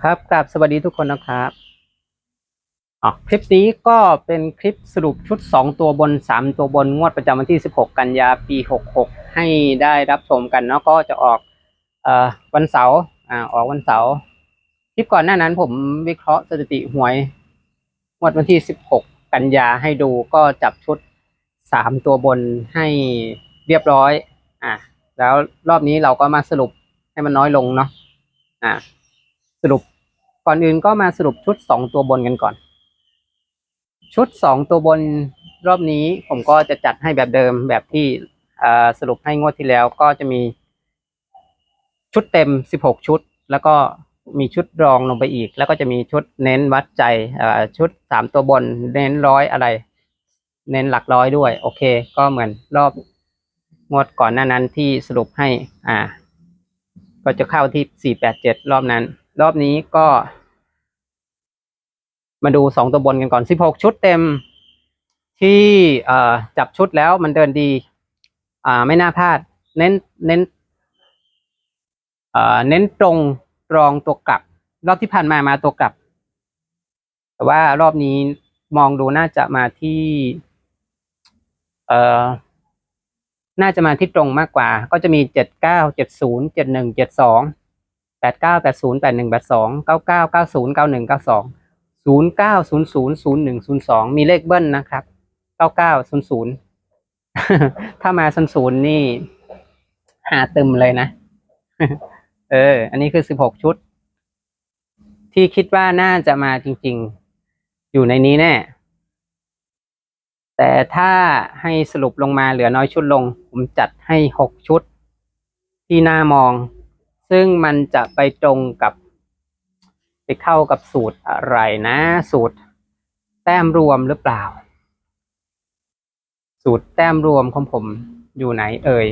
ครับกราบสวัสดีทุกคนนะครับอ๋อคลิปนี้ก็เป็นคลิปสรุปชุด 2 ตัวบน 3 ตัวบนงวดประจำวันที่ 16 กันยาปี 66 ให้ได้รับชมกันเนาะก็จะออกเอ่อวันเสาร์อ่าออกวันเสาร์คลิปก่อนหน้านั้นผมวิเคราะห์สถิติหวยงวดวันที่ 16 กันยาให้ดูก็จับชุด 3 ตัวบนให้เรียบร้อยอ่าแล้วรอบนี้เราก็มาสรุปให้มันน้อยลงเนาะอ่า สรุปก่อนอื่นก็มาสรุปชุดสองตัวบนกันก่อน ชุดสองตัวบนรอบนี้ผมก็จะจัดให้แบบเดิมแบบที่สรุปให้งวดที่แล้วก็จะมีชุดเต็มสิบหกชุด แล้วก็มีชุดรองลงไปอีก แล้วก็จะมีชุดเน้นวัดใจชุดสามตัวบนเน้นร้อยอะไร เน้นหลักร้อยด้วย โอเค ก็เหมือนรอบงวดก่อนหน้านั้นที่สรุปให้อ่า ก็จะเข้าที่สี่แปดเจ็ดรอบนั้น รอบนี้ก็ มาดูสองตัวบนกันก่อนสิบหกชุดเต็ม ที่จับชุดแล้วมันเดินดี อ่าไม่น่าพลาด เน้นเน้นเน้นตรงรองตัวกลับ รอบที่ผ่านมามาตัวกลับ แต่ว่ารอบนี้มองดูน่าจะมาที่ เอ่อ น่าจะมาที่ตรงมากกว่า ก็จะมีเจ็ดเก้าเจ็ดศูนย์เจ็ดหนึ่งเจ็ดสอง แปดเก้าแปดศูนย์แปดหนึ่งแปดสองเก้าเก้าเก้าศูนย์เก้าหนึ่งเก้าสองศูนย์เก้าศูนย์ศูนย์ศูนย์หนึ่งศูนย์สองมีเลขเบิ้ลนะครับเก้าเก้าศูนย์ศูนย์ถ้ามาศูนย์ศูนย์นี่หาตึมเลยนะ เออ อันนี้คือสิบหกชุด ที่คิดว่าน่าจะมาจริง ๆ อยู่ในนี้แน่ แต่ถ้าให้สรุปลงมาเหลือน้อยชุดลง ผมจัดให้หกชุด ที่น่ามอง ซึ่งมันจะไปตรงกับไปเข้ากับสูตรอะไรนะ สูตรแต้มรวมหรือเปล่า สูตรแต้มรวมของผมอยู่ไหนเอ่ย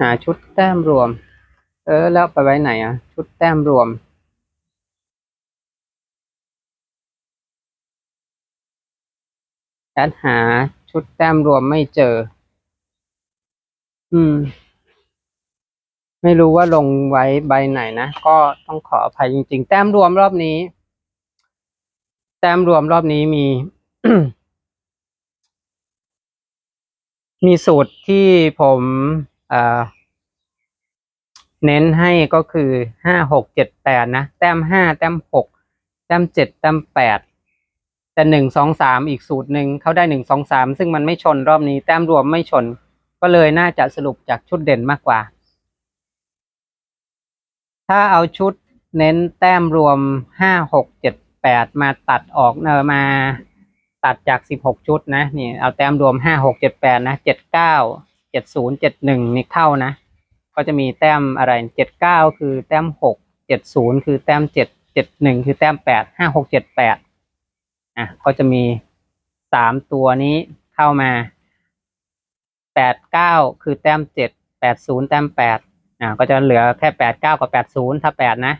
หาชุดแต้มรวม เออ แล้วไปไว้ไหนอะ ชุดแต้มรวม แอดหา ชุดแต้มรวมไม่เจอ อืม ไม่รู้ว่าลงไว้ใบไหนนะ ก็ต้องขออภัยจริง ๆ แต้มรวมรอบนี้ แต้มรวมรอบนี้มี มีสูตรที่ผมเอ่อเน้นให้ก็คือห้าหกเจ็ดแปดนะ แต้มห้าแต้มหกแต้มเจ็ดแต้มแปด แต่หนึ่งสองสามอีกสูตรหนึ่งเขาได้หนึ่งสองสามซึ่งมันไม่ชนรอบนี้แต้มรวมไม่ชน ก็เลยน่าจะสรุปจากชุดเด่นมากกว่า ถ้าเอาชุดเน้นแต้มรวมห้าหกเจ็ดแปดมาตัดออกเออมาตัดจากสิบหกชุดนะนี่เอาแต้มรวมห้าหกเจ็ดแปดนะเจ็ดเก้าเจ็ดศูนย์เจ็ดหนึ่งนี่เข้านะ ก็จะมีแต้มอะไรเจ็ดเก้าคือแต้มหกเจ็ดศูนย์คือแต้มเจ็ดเจ็ดหนึ่งคือแต้มแปดห้าหกเจ็ดแปด อะก็จะมีสามตัวนี้เข้ามาแปดเก้าคือแต้มเจ็ดแปดศูนย์แต้มแปดอะก็จะเหลือแค่แปดเก้ากับแปดศูนย์ถ้าแปดนะ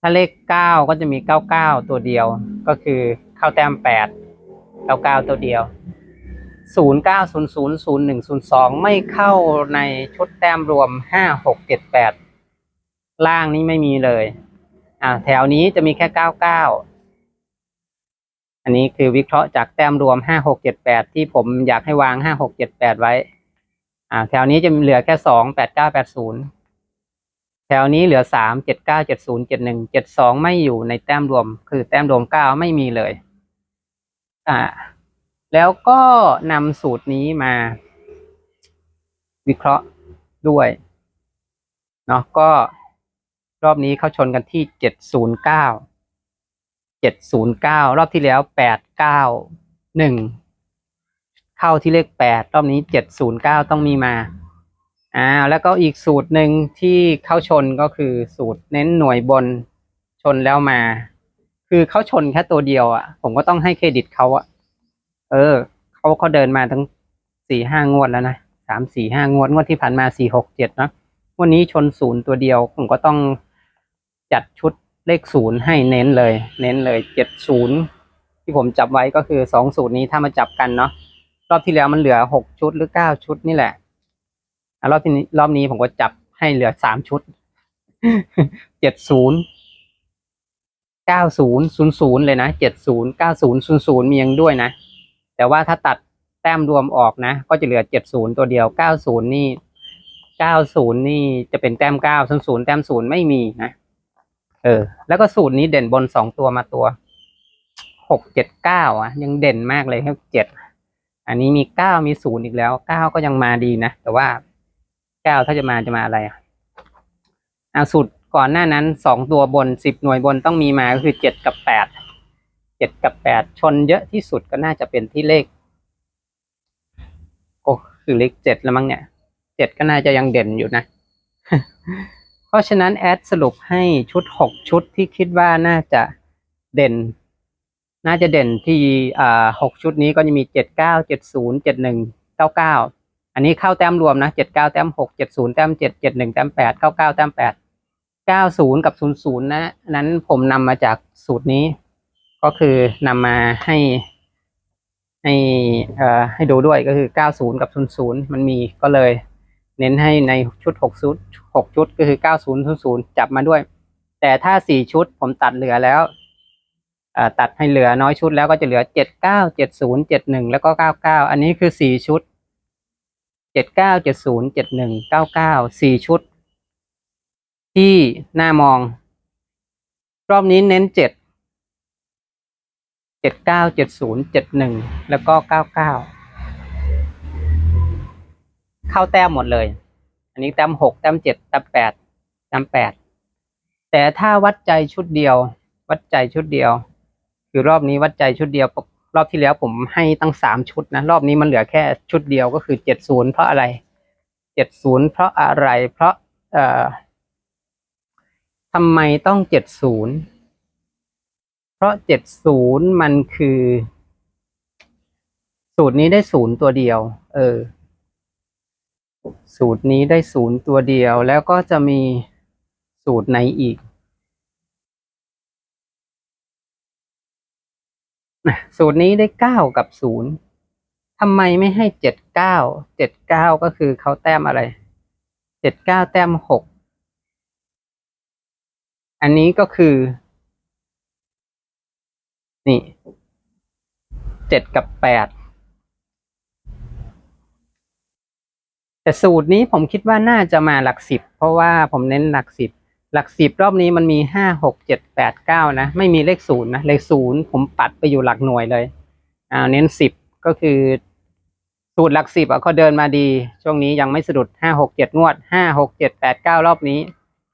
ถ้าเลขเก้าก็จะมีเก้าเก้าตัวเดียวก็คือเข้าแต้มแปดเก้าเก้าตัวเดียวศูนย์เก้าศูนย์ศูนย์ศูนย์หนึ่งศูนย์สองไม่เข้าในชุดแต้มรวมห้าหกเจ็ดแปดล่างนี้ไม่มีเลย อ่าแถวนี้จะมีแค่เก้าเก้า อันนี้คือวิเคราะห์จากแต้มรวมห้าหกเจ็ดแปดที่ผมอยากให้วางห้าหกเจ็ดแปดไว้ อ่า แถวนี้จะเหลือแค่สองแปดเก้าแปดศูนย์แถวนี้เหลือสามเจ็ดเก้าเจ็ดศูนย์เจ็ดหนึ่งเจ็ดสองไม่อยู่ในแต้มรวม คือแต้มรวมเก้าไม่มีเลย อ่า แล้วก็นำสูตรนี้มา วิเคราะห์ด้วย เนาะก็รอบนี้เขาชนกันที่เจ็ดศูนย์เก้า เจ็ดศูนย์เก้ารอบที่แล้วแปดเก้าหนึ่งเข้าที่เลขแปดรอบนี้เจ็ดศูนย์เก้าต้องมีมาอ่าแล้วก็อีกสูตรหนึ่งที่เข้าชนก็คือสูตรเน้นหน่วยบนชนแล้วมา คือเขาชนแค่ตัวเดียวอะ ผมก็ต้องให้เครดิตเขาอะ เออเขาเขาเดินมาทั้งสี่ห้างวดแล้วนะสามสี่ห้างวดงวดที่ผ่านมาสี่หกเจ็ดนะวันนี้ชนศูนย์ตัวเดียว ผมก็ต้องจัดชุด เลขศูนย์ให้เน้นเลย เน้นเลยเจ็ดศูนย์ที่ผมจับไว้ก็คือสองสูตรนี้ถ้ามาจับกันเนาะรอบที่แล้วมันเหลือหกชุดหรือเก้าชุดนี่แหละอะรอบที่นี้รอบนี้ผมก็จับให้เหลือสามชุดเจ็ดศูนย์เก้าศูนย์ศูนย์ศูนย์เลยนะเจ็ดศูนย์เก้าศูนย์ศูนย์ศูนย์มียังด้วยนะ แต่ว่าถ้าตัดแต้มรวมออกนะ ก็จะเหลือเจ็ดศูนย์ตัวเดียวเก้าศูนย์นี่เก้าศูนย์นี่จะเป็นแต้มเก้าศูนย์ศูนย์แต้มศูนย์ไม่มีนะ เออ แล้วก็สูตรนี้เด่นบนสองตัวมาตัวหกเจ็ดเก้าอะ ยังเด่นมากเลยครับเจ็ดอันนี้มีเก้ามีศูนย์อีกแล้วเก้าก็ยังมาดีนะ แต่ว่าเก้าถ้าจะมาจะมาอะไรอะอ่าสูตรก่อนหน้านั้นสองตัวบนสิบหน่วยบนต้องมีมาก็คือเจ็ดกับแปดเจ็ดกับแปดชนเยอะที่สุดก็น่าจะเป็นที่เลขโอ้คือเลขเจ็ดแล้วมั้งเนี่ยเจ็ดก็น่าจะยังเด่นอยู่นะ เพราะฉะนั้นแอดสรุปให้ชุดหกชุดที่คิดว่าน่าจะเด่น น่าจะเด่นที่อ่าหกชุดนี้ก็จะมีเจ็ดเก้าเจ็ดศูนย์เจ็ดหนึ่งเก้าเก้าอันนี้เข้าแต้มรวมนะเจ็ดเก้าแต้มหกเจ็ดศูนย์แต้มเจ็ดเจ็ดหนึ่งแต้มแปดเก้าเก้าแต้มแปดเก้าศูนย์กับศูนย์ศูนย์นะ นั้นผมนำมาจากสูตรนี้ ก็คือนำมาให้ให้เอ่อให้ดูด้วยก็คือเก้าศูนย์กับศูนย์ศูนย์มันมีก็เลย เน้นให้ในชุดหกชุดหกชุดก็คือเก้าศูนย์ศูนย์จับมาด้วย แต่ถ้าสี่ชุดผมตัดเหลือแล้วตัดให้เหลือน้อยชุดแล้วก็จะเหลือเจ็ดเก้าเจ็ดศูนย์เจ็ดหนึ่งแล้วก็เก้าเก้าอันนี้คือสี่ชุดเจ็ดเก้าเจ็ดศูนย์เจ็ดหนึ่งเก้าเก้าสี่ชุด ที่หน่ามอง รอบนี้เน้นเจ็ดเจ็ดเก้าเจ็ดศูนย์เจ็ดหนึ่งแล้วก็เก้า เข้าแต้มหมดเลย อันนี้แต้มหกแต้มเจ็ดแต้มแปดแต้มแปดแต่ถ้าวัดใจชุดเดียว วัดใจชุดเดียว คือรอบนี้วัดใจชุดเดียวรอบที่แล้วผมให้ตั้งสามชุดนะ รอบนี้มันเหลือแค่ชุดเดียวก็คือเจ็ดศูนย์เพราะอะไรเจ็ดศูนย์เพราะอะไร เพราะเอ่อทำไมต้องเจ็ดศูนย์เพราะเจ็ดศูนย์มันคือ สูตรนี้ได้ศูนย์ตัวเดียว เออ สูตรนี้ได้ศูนย์ตัวเดียวแล้วก็จะมีสูตรไหนอีก สูตรนี้ได้เก้ากับศูนย์ทำไมไม่ให้เจ็ดเก้าเจ็ดเก้าก็คือเขาแต้มอะไรเจ็ดเก้าแต้มหกอันนี้ก็คือ นี่เจ็ดกับแปด แต่สูตรนี้ผมคิดว่าน่าจะมาหลักสิบเพราะว่าผมเน้นหลักสิบหลักสิบรอบนี้มันมีห้าหกเจ็ดแปดเก้านะ ไม่มีเลขศูนย์นะเลขศูนย์ผมปัดไปอยู่หลักหน่วยเลยอ่าเน้นสิบก็คือ สูตรหลักสิบอะเขาเดินมาดี ช่วงนี้ยังไม่สะดุดห้าหกเจ็ดงวดห้าหกเจ็ดแปดเก้ารอบนี้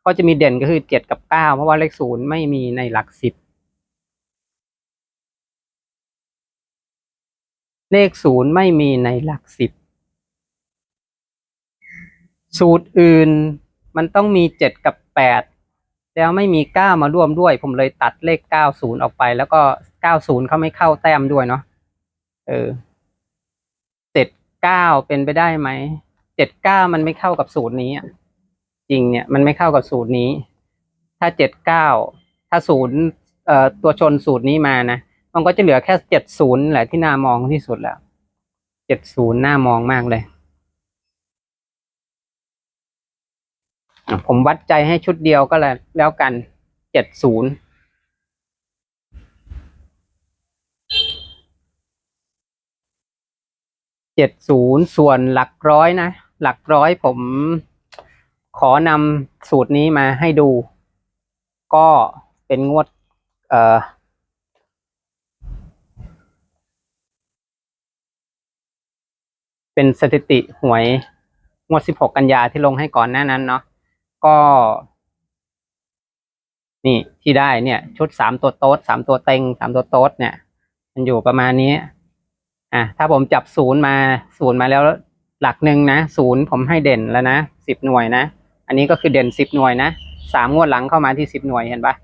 ก็จะมีเด่นก็คือเจ็ดกับเก้าเพราะว่าเลขศูนย์ไม่มีในหลักสิบเลขศูนย์ไม่มีในหลักสิบ สูตรอื่นมันต้องมีเจ็ดกับแปดแล้วไม่มีเก้ามาร่วมด้วย ผมเลยตัดเลขเก้าศูนย์ออกไป แล้วก็เก้าศูนย์เขาไม่เข้าแต้มด้วยเนาะเออเจ็ดเก้าเป็นไปได้ไหมเจ็ดเก้ามันไม่เข้ากับสูตรนี้อะจริงเนี่ยมันไม่เข้ากับสูตรนี้ ถ้าเจ็ดเก้าถ้าศูนย์เอ่อตัวชนสูตรนี้มานะมันก็จะเหลือแค่เจ็ดศูนย์แหละที่น่ามองที่สุดแล้วเจ็ดศูนย์น่ามองมากเลย อะ ผมวัดใจให้ชุดเดียวก็แล้วแล้วกันเจ็ดศูนย์เจ็ดศูนย์ส่วนหลักร้อยนะ หลักร้อยผมขอนำสูตรนี้มาให้ดู ก็เป็นงวด เอ่อเป็นสถิติหวยงวด 16 กันยาที่ลงให้ก่อนหน้านั้นเนาะ ก็ นี่ที่ได้เนี่ย ชุดสามตัวโต๊ดสามตัวเต็งสามตัวโต๊ดเนี่ย มันอยู่ประมาณนี้ อะถ้าผมจับศูนย์มาศูนย์มาแล้วหลักหนึ่งนะศูนย์ผมให้เด่นแล้วนะสิบหน่วยนะ อันนี้ก็คือเด่นสิบหน่วยนะสามงวดหลังเข้ามาที่สิบหน่วยเห็นปะ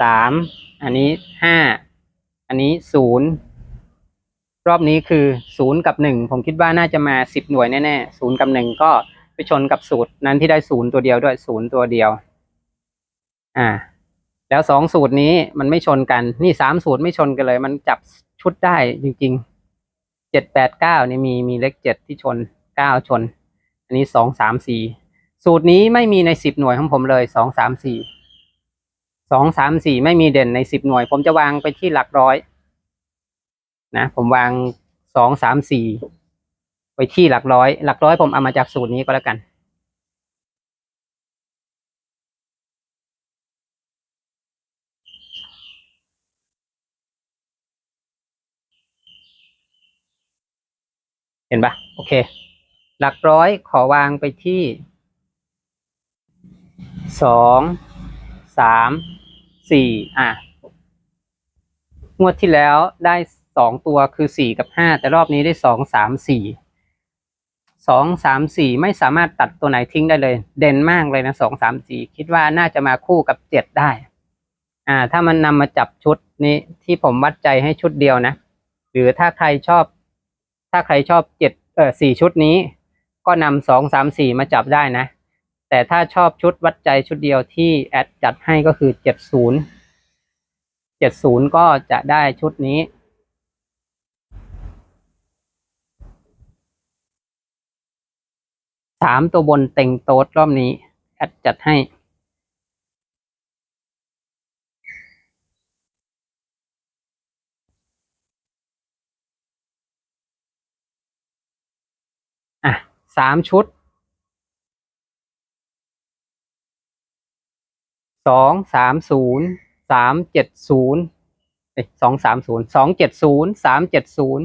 สามอันนี้ห้าอันนี้ศูนย์รอบนี้คือศูนย์กับหนึ่งผมคิดว่าน่าจะมาสิบหน่วยแน่ๆศูนย์กับหนึ่งก็ ไปชนกับสูตรนั้นที่ได้ศูนย์ตัวเดียวด้วยศูนย์ตัวเดียว อ่า แล้วสองสูตรนี้มันไม่ชนกัน นี่สามสูตรไม่ชนกันเลย มันจับชุดได้จริงๆเจ็ดแปดเก้านี่มีมีเลขเจ็ดที่ชนเก้าชน อันนี้สองสามสี่สูตรนี้ไม่มีในสิบหน่วยของผมเลยสองสามสี่สองสามสี่ไม่มีเด่นในสิบหน่วย ผมจะวางไปที่หลักร้อย นะ ผมวางสองสามสี่ ที่หลักร้อย หลักร้อยผมเอามาจากสูตรนี้ก็แล้วกัน เห็นปะโอเค หลักร้อยขอวางไปที่สองสามสี่อะ งวดที่แล้วได้สองตัวคือสี่กับห้าแต่รอบนี้ได้สองสามสี่ สองสามสี่ไม่สามารถตัดตัวไหนทิ้งได้เลย เด่นมากเลยนะสองสามสี่คิดว่าน่าจะมาคู่กับเจ็ดได้ อ่า ถ้ามันนำมาจับชุดนี้ที่ผมวัดใจให้ชุดเดียวนะ หรือถ้าใครชอบ ถ้าใครชอบเจ็ดเออสี่ชุดนี้ ก็นำสองสามสี่มาจับได้นะ แต่ถ้าชอบชุดวัดใจชุดเดียวที่แอดจัดให้ก็คือเจ็ดศูนย์เจ็ดศูนย์ก็จะได้ชุดนี้ สามตัวบนเต็งโต๊ดรอบนี้ แอดจัดให้ อะสามชุดสองสามศูนย์สามเจ็ดศูนย์สองสามศูนย์สองเจ็ดศูนย์สามเจ็ดศูนย์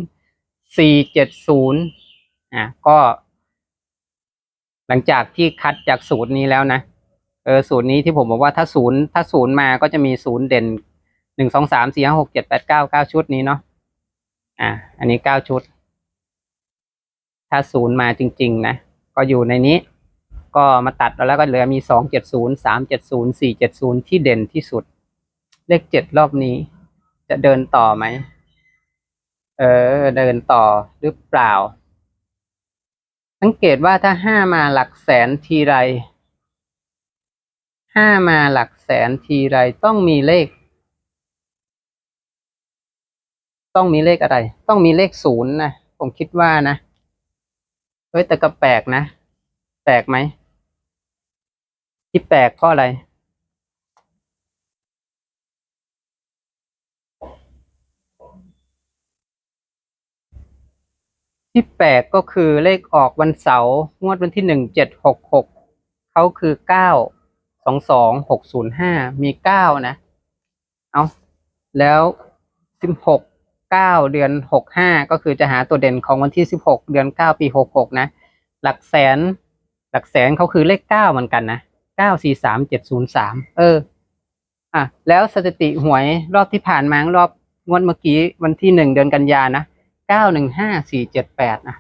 สี่เจ็ดศูนย์อะก็ หลังจากที่คัดจากสูตรนี้แล้วนะเออสูตรนี้ที่ผมบอกว่าถ้าศูนย์ถ้าศูนย์มาก็จะมีศูนย์เด่นหนึ่งสองสามสี่ห้าหกเจ็ดแปดเก้าเก้าชุดนี้เนาะอะอันนี้เก้าชุด ถ้าศูนย์มาจริง ๆ นะ ก็อยู่ในนี้ ก็มาตัดแล้วก็เหลือมีสองเจ็ดศูนย์สามเจ็ดศูนย์สี่เจ็ดศูนย์ที่เด่นที่สุด เลขเจ็ดรอบนี้ จะเดินต่อไหม เออ เดินต่อหรือเปล่า สังเกตว่าถ้าห้ามาหลักแสนทีไรห้ามาหลักแสนทีไรต้องมีเลข ต้องมีเลขอะไร ต้องมีเลขศูนย์นะผมคิดว่านะเฮ้ยแต่ก็แปลกนะ แปลกไหมที่แปลกเพราะอะไร ที่แปลกก็คือเลขออกวันเสาร์งวดวันที่หนึ่งเจ็ดหกหกเขาคือเก้าสองสองหกศูนย์ห้ามีเก้านะ เอาแล้วสิบหกเก้าเดือนหกห้าก็คือจะหาตัวเด่นของวันที่สิบหกเดือนเก้าปีหกหกนะ หลักแสน หลักแสนเขาคือเลขเก้าเหมือนกันนะเก้าสี่สามเจ็ดศูนย์สามเออ อะ แล้วสถิติหวยรอบที่ผ่านมารอบงวดเมื่อกี้วันที่หนึ่งเดือนกันยานะ เก้าหนึ่งห้าสี่เจ็ดแปดนะ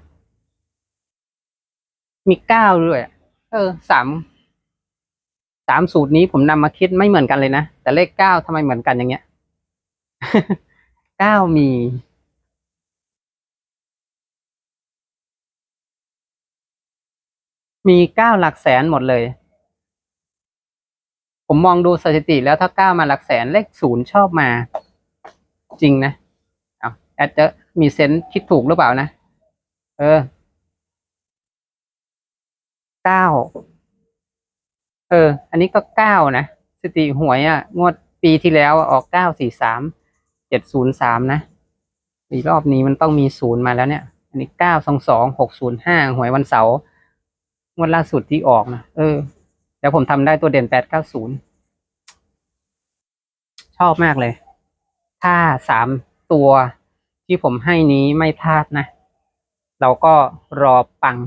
มีเก้าด้วย เออสามสามสูตรนี้ผมนำมาคิดไม่เหมือนกันเลยนะ แต่เลขเก้าทำไมเหมือนกันอย่างเงี้ยเก้ามีมีเก้าหลักแสนหมดเลย ผมมองดูสถิติแล้วถ้าเก้ามาหลักแสนเลขศูนย์ชอบมา จริงนะ เอาแอดจะ มีเซนส์คิดถูกหรือเปล่านะ เออ เก้า เออ อันนี้ก็เก้านะ สติหวยอะ่ะ งวดปีที่แล้วอออกเก้าสี่สาม เจ็ดศูนย์สามนะอีกรอบนี้มันต้องมีศูนย์มาแล้วเนี่ย อันนี้เก้าสองสองหกศูนย์ห้าหวยวันเสาร์งวดล่าสุดที่ออกนะ เออ แล้วผมทำได้ตัวเด่นแปดเก้าศูนย์ ชอบมากเลย ถ้าสามตัว ที่ผมให้นี้ไม่พลาดนะ เราก็รอปัง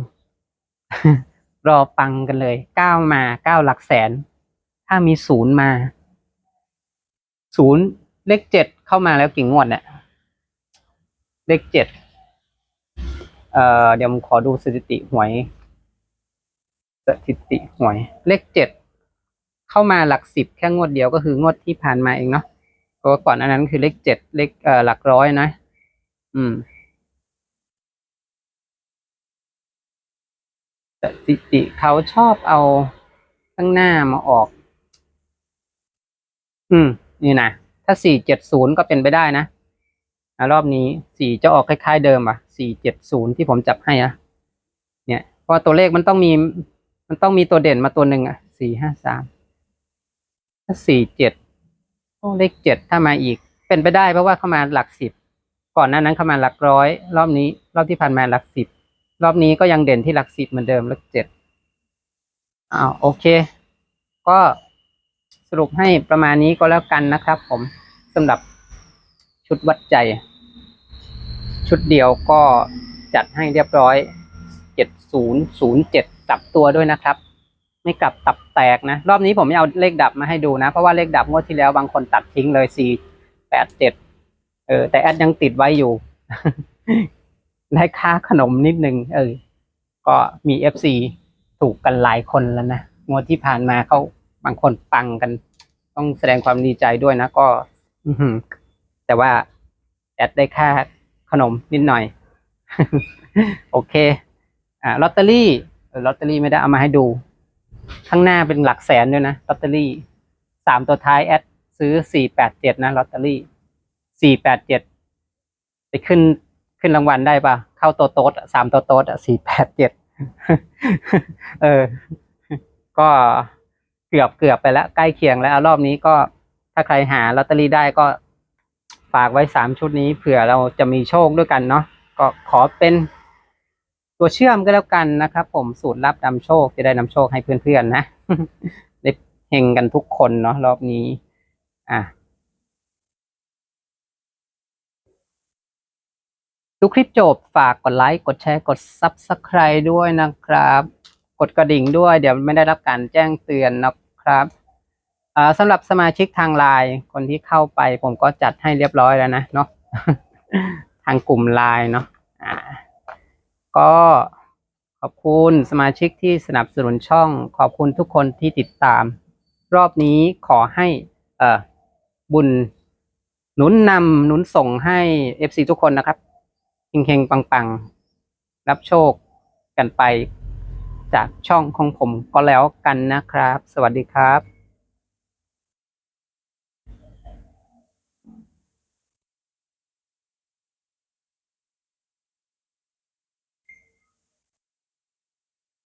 รอปังกันเลยเก้ามาเก้าหลักแสน ถ้ามีศูนย์มาศูนย์เลขเจ็ดเข้ามาแล้วกี่งวดเนี่ยเลขเจ็ดเอ่อเดี๋ยวผมขอดูสถิติหวย สถิติหวย เลขเจ็ดเข้ามาหลักสิบแค่งวดเดียวก็คืองวดที่ผ่านมาเองเนาะเพราะว่าก่อนอันนั้นคือเลขเจ็ดเลขเอ่อหลักร้อยนะ อืมสถิติเขาชอบเอาข้างหน้ามาออก อืม นี่นะ ถ้าสี่เจ็ดศูนย์ก็เป็นไปได้นะรอบนี้สี่จะออกคล้ายๆเดิมอะสี่เจ็ดศูนย์ที่ผมจับให้อะ เนี่ยพราะตัวเลขมันต้องมี มันต้องมีตัวเด่นมาตัวหนึ่งอะสี่ห้าสามถ้าสี่เจ็ดเลขเจ็ดถ้ามาอีก เป็นไปได้เพราะว่าเข้ามาหลักสิบ ก่อนหน้านั้นเข้ามาหลักร้อย รอบนี้ รอบที่ผ่านมาหลักสิบ รอบนี้ก็ยังเด่นที่หลักสิบเหมือนเดิมเลขเจ็ดอ้าวโอเค ก็สรุปให้ประมาณนี้ก็แล้วกันนะครับ ผมสำหรับชุดวัดใจ ชุดเดียวก็จัดให้เรียบร้อยเจ็ดศูนย์ศูนย์เจ็ดกลับตัวด้วยนะครับ ไม่กลับตับแตกนะ รอบนี้ผมไม่เอาเลขดับมาให้ดูนะ เพราะว่าเลขดับงวดที่แล้วบางคนตัดทิ้งเลยสี่แปดเจ็ด เออแต่แอดยังติดไว้อยู่ ได้ค่าขนมนิดนึง เออ ก็มีเอฟซีถูกกันหลายคนแล้วนะงวดที่ผ่านมาเขาบางคนปังกัน ต้องแสดงความดีใจด้วยนะก็ อืแต่ว่าแอดได้ค่าขนมนิดหน่อย โอเค อ่าลอตเตอรี่ลอตเตอรี่ไม่ได้เอามาให้ดู ข้างหน้าเป็นหลักแสนด้วยนะลอตเตอรี่สามตัวท้ายแอดซื้อสี่แปดเจ็ดนะลอตเตอรี่ สี่แปดเจ็ดไปขึ้นขึ้นรางวัลได้ปะเข้าโตโต๊ดอะสามโตโต๊ดอะสี่แปดเจ็ดเออ ก็เกือบเกือบไปแล้ว ใกล้เคียงแล้วรอบนี้ก็ถ้าใครหาลอตเตอรี่ได้ก็ฝากไว้สามชุดนี้เผื่อเราจะมีโชคด้วยกันเนาะก็ขอเป็นตัวเชื่อมก็แล้วกันนะครับ ผมสูตรลับนำโชคจะได้นำโชคให้เพื่อนๆนะได้เฮงกันทุกคนเนาะรอบนี้ อะ ดูคลิปจบฝากกดไลค์ กดแชร์ กด Subscribe ด้วยนะครับ กดกระดิ่งด้วย เดี๋ยวไม่ได้รับการแจ้งเตือนนะครับสำหรับสมาชิกทางไลน์คนที่เข้าไปผมก็จัดให้เรียบร้อยแล้วนะเนาะทางกลุ่มไลน์เนาะก็ขอบคุณสมาชิกที่สนับสนุนช่อง ขอบคุณทุกคนที่ติดตาม รอบนี้ขอให้บุญหนุนนำหนุนส่งให้ FC ทุกคนนะครับ เฮงๆ ปังๆ รับโชคกันไปจากช่องของผมก็แล้วกันนะครับ สวัสดีครับ